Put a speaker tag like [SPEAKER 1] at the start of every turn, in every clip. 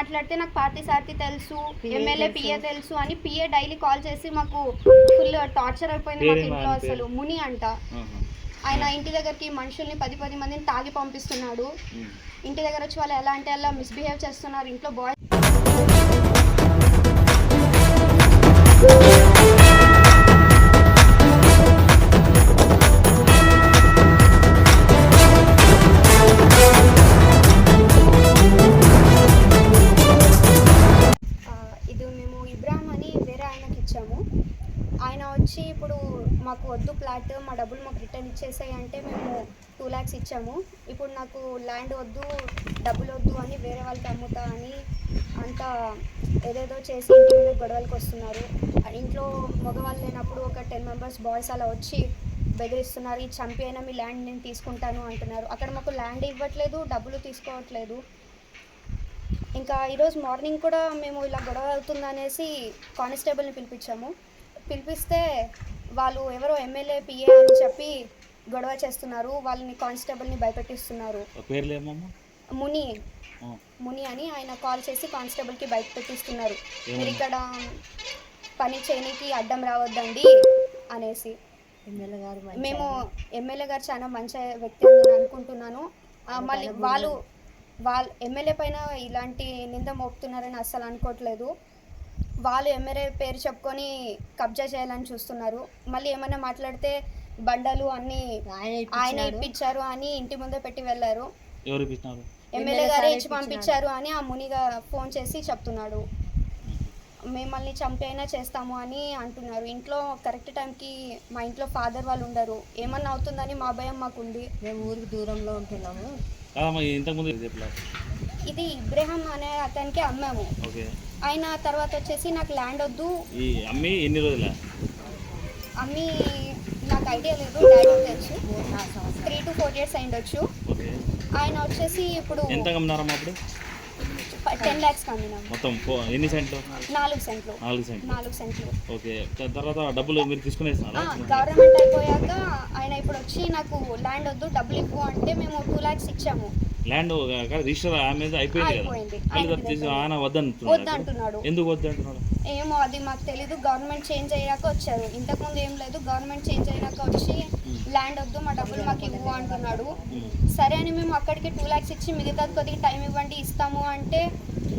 [SPEAKER 1] మాట్లాడితే నాకు పార్టీ సార్టీ తెలుసు ఎమ్మెల్యే. పిఏ తెలుసు అని పిఏ డైలీ కాల్ చేసి మాకు ఫుల్ టార్చర్ అయిపోయింది మాకు ఇంట్లో? అసలు ముని అంట. ఆయన ఇంటి దగ్గరికి మనుషుల్ని పది పది మందిని తాగి పంపిస్తున్నాడు. ఇంటి దగ్గర వచ్చి వాళ్ళు ఎలా అంటే అలా మిస్బిహేవ్ చేస్తున్నారు ఇంట్లో బాయ్ ఆయన వచ్చి ఇప్పుడు మాకు వద్దు ప్లాట్ మా డబ్బులు మాకు రిటర్న్ ఇచ్చేసాయి అంటే మేము టూ ల్యాక్స్ ఇచ్చాము. ఇప్పుడు నాకు ల్యాండ్ వద్దు డబ్బులు వద్దు అని వేరే వాళ్ళకి అమ్ముతా అని అంతా ఏదేదో చేసి ఇంటి గొడవలకు వస్తున్నారు. ఇంట్లో మగవాళ్ళు లేనప్పుడు ఒక టెన్ మెంబర్స్ బాయ్స్ అలా వచ్చి బెదిరిస్తున్నారు ఈ చంపి అయినా మీ ల్యాండ్ నేను తీసుకుంటాను అంటున్నారు. అక్కడ మాకు ల్యాండ్ ఇవ్వట్లేదు డబ్బులు తీసుకోవట్లేదు. ఇంకా ఈరోజు మార్నింగ్ కూడా మేము ఇలా గొడవ అవుతుందనేసి కానిస్టేబుల్ని పిలిపించాము. పిలిపిస్తే వాళ్ళు ఎవరో ఎమ్మెల్యే పిఏ అని చెప్పి గొడవ చేస్తున్నారు. వాళ్ళని కానిస్టేబుల్ని భయపెట్టిస్తున్నారు.
[SPEAKER 2] ఆ పేర్లు ఏమమ్మా
[SPEAKER 1] ముని. ముని అని ఆయన కాల్ చేసి కానిస్టేబుల్కి బయట పెట్టిస్తున్నారు
[SPEAKER 2] ఏమని?
[SPEAKER 1] మీరు ఇక్కడ పని చేయనీకి అడ్డం రావద్దండి అనేసి.
[SPEAKER 3] ఎమ్మెల్యే గారు మంచి
[SPEAKER 1] మేము. ఎమ్మెల్యే గారు చాలా మంచి వ్యక్తి అని నేను అనుకుంటున్నాను. ఆ, మళ్ళీ వాళ్ళు వాళ్ళు ఎమ్మెల్యే పైన ఇలాంటి నింద మోపుతున్నారని అస్సలు అనుకోవట్లేదు. వాళ్ళు ఎమ్మెల్యే పేరు చెప్పుకొని కబ్జా చేయాలని చూస్తున్నారు. మళ్ళీ ఏమైనా మాట్లాడితే బండలు అన్నీ
[SPEAKER 3] ఆయన.
[SPEAKER 1] ఇప్పించారు అని ఇంటి ముందే పెట్టి వెళ్ళారు.
[SPEAKER 2] ఎవరు ఇప్పించినారు?
[SPEAKER 1] ఎమ్మెల్యే గారే ఇచ్చి. పంపించారు అని ఆ మునిగా ఫోన్ చేసి చెప్తున్నాడు. మిమ్మల్ని చంపి అయినా చేస్తాము అని అంటున్నారు. ఇంట్లో కరెక్ట్ టైంకి మా ఇంట్లో ఫాదర్ వాళ్ళు ఉండరు. ఏమన్నా అవుతుందని మా భయం మాకుంది.
[SPEAKER 3] మేము ఊరికి దూరంలో ఉంటున్నాము.
[SPEAKER 2] ఇది
[SPEAKER 1] ఇబ్రహాం అనే అతనికి అమ్మాము.
[SPEAKER 2] ఓకే.
[SPEAKER 1] ఆయన తర్వాత వచ్చేసి నాకు ల్యాండ్ వద్దు.
[SPEAKER 2] ఈ అమ్మి ఎన్ని రోజుల?
[SPEAKER 1] అమ్మి నాకు ఐడియా లేదు డాడీ తెలుసు త్రీ టు ఫోర్ ఇయర్స్ అయిండొచ్చు. ఆయన వచ్చేసి ఇప్పుడు
[SPEAKER 2] ఎంత కమ్మినారమ్మా అప్పుడు?
[SPEAKER 1] టెన్ ల్యాక్స్ కమ్మినాము
[SPEAKER 2] మొత్తం ఎన్ని సెంట్లు?
[SPEAKER 1] నాలుగు సెంట్లు.
[SPEAKER 2] నాలుగు సెంట్లు.
[SPEAKER 1] నాలుగు సెంట్లు.
[SPEAKER 2] ఓకే. తర్వాత డబ్బులు మీరు తీసుకునేస్తున్నారా
[SPEAKER 1] గవర్నమెంట్ అయిపోయాక ఆయన ఇప్పుడు వచ్చి నాకు ల్యాండ్ వద్దు డబ్బులు ఇవ్వు అంటే మేము టూ ల్యాక్స్ ఇచ్చాము.
[SPEAKER 2] ల్యాండ్ రిజిస్టర్ ఆమె అయిపోయింది కదా. మళ్ళీ
[SPEAKER 1] ఆయన
[SPEAKER 2] తీసి వద్దంటున్నాడు. ఎందుకు వద్దంటున్నాడు?
[SPEAKER 1] ఏమో అది మాకు తెలీదు గవర్నమెంట్ చేంజ్ అయ్యాక వచ్చారు. ఇంతకుముందు ఏం లేదు గవర్నమెంట్ చేంజ్ అయ్యాక వచ్చి ల్యాండ్ వద్దు మా డబ్బులు మాకు ఇవ్వు అంటున్నాడు. సరే అని మేము అక్కడికి టూ ల్యాక్స్ ఇచ్చి మిగతాది కొద్దిగా టైం ఇవ్వండి ఇస్తాము అంటే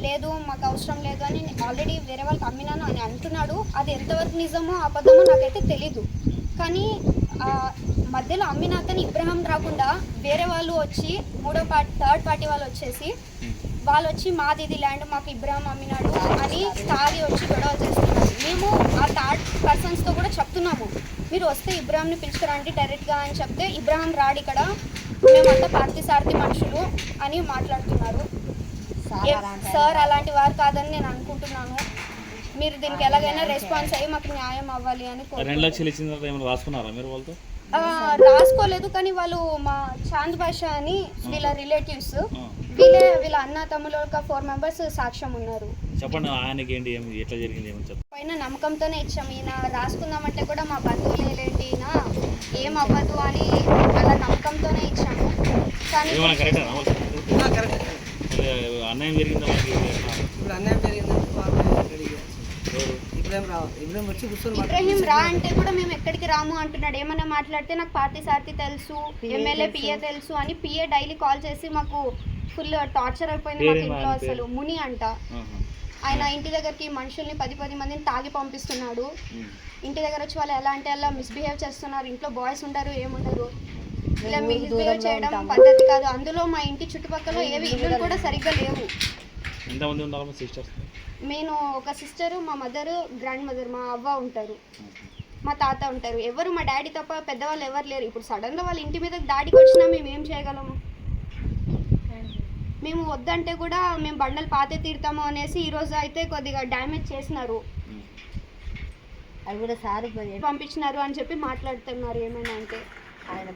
[SPEAKER 1] లేదు మాకు అవసరం లేదు అని ఆల్రెడీ వేరే వాళ్ళకి అమ్మినాను అని అంటున్నాడు. అది ఎంతవరకు నిజమో అబద్ధమో నాకైతే తెలీదు. కానీ మధ్యలో అమ్మిన అతను ఇబ్రహం రాకుండా వేరే వాళ్ళు వచ్చి మూడో పార్టీ థర్డ్ పార్టీ వాళ్ళు వచ్చేసి వాళ్ళు వచ్చి మాది ఇది ల్యాండ్ మాకు ఇబ్రాహిం అమ్మినాడు అని తాగి వచ్చి గొడవ చేస్తున్నారు. మేము ఆ థర్డ్ పర్సన్స్తో కూడా చెప్తున్నాము. మీరు వస్తే ఇబ్రాహింని పిలుచుకురండి డైరెక్ట్గా అని చెప్తే ఇబ్రాహిం రాడు ఇక్కడ మేమంతా పార్టీ సారథి మనుషులు అని మాట్లాడుతున్నారు.
[SPEAKER 3] సార్ అలాంటి
[SPEAKER 1] వారు కాదని నేను అనుకుంటున్నాను. మీరు దీనికి ఎలాగైనా రెస్పాన్స్ అయ్యి మాకు న్యాయం అవ్వాలి అని
[SPEAKER 2] రెండు. లక్షలు ఇచ్చిన తర్వాత ఏమైనా రాసుకున్నారా మీరు వాళ్ళతో?
[SPEAKER 1] ఆ, రాసుకోలేదు కానీ వాళ్ళు మా చాంద్ భాష అని వీళ్ళ రిలేటివ్స్. వీళ్ళే వీళ్ళ అన్న తమ్ములు ఒక ఫోర్ మెంబర్స్ సాక్ష్యం ఉన్నారు.
[SPEAKER 2] చెప్పండి ఆయనకి ఏంటి ఏమి ఎట్లా జరిగింది ఏమని
[SPEAKER 1] పైన నమ్మకంతోనే ఇచ్చాం. ఈయన రాసుకుందామంటే కూడా మా బంధువులేంటి ఈయన ఏం అవ్వదు అని అలా నమ్మకంతోనే ఇచ్చాము కానీ
[SPEAKER 2] అన్యాయం జరిగిందా
[SPEAKER 4] ఇప్పుడు అన్యాయం చేయాలి. వచ్చి కూర్చొని
[SPEAKER 1] ఇబ్రహీం రా అంటే కూడా మేము ఎక్కడికి రాము అంటున్నాడు. ఏమన్నా మాట్లాడితే నాకు పార్టీ సార్టీ తెలుసు ఎమ్మెల్యే పిఏ తెలుసు అని పిఏ డైలీ కాల్ చేసి మాకు ఫుల్ టార్చర్ అయిపోయింది మాకు ఇంట్లో? అసలు. ముని అంట. ఆయన ఇంటి దగ్గరికి మనుషుల్ని పది పది మందిని తాగి పంపిస్తున్నాడు. ఇంటి దగ్గర వచ్చి వాళ్ళు ఎలా అంటే అలా మిస్బిహేవ్ చేస్తున్నారు. ఇంట్లో బాయ్స్ ఉండరు ఏముండరు ఇలా మిస్బిహేవ్ చేయడం. పద్ధతి కాదు. అందులో మా ఇంటి చుట్టుపక్కల ఏవి ఇల్లులు కూడా సరిగ్గా లేవు.
[SPEAKER 2] ఎంతమంది సిస్టర్స్
[SPEAKER 1] నేను ఒక సిస్టర్ మా మదర్ గ్రాండ్ మదర్ మా అవ్వ ఉంటారు. మా తాత ఉంటారు. ఎవరు మా డాడీ తప్ప పెద్దవాళ్ళు ఎవరు లేరు. ఇప్పుడు సడన్గా వాళ్ళ ఇంటి మీద దాడికి వచ్చినా మేము ఏం చేయగలము? మేము వద్దంటే కూడా మేము బండలు పాతే తీరుతాము అనేసి ఈరోజు అయితే కొద్దిగా డ్యామేజ్ చేసినారు.
[SPEAKER 3] అవి కూడా సార్
[SPEAKER 1] పంపించినారు అని చెప్పి మాట్లాడుతున్నారు ఏమైనా అంటే.
[SPEAKER 3] ఆయన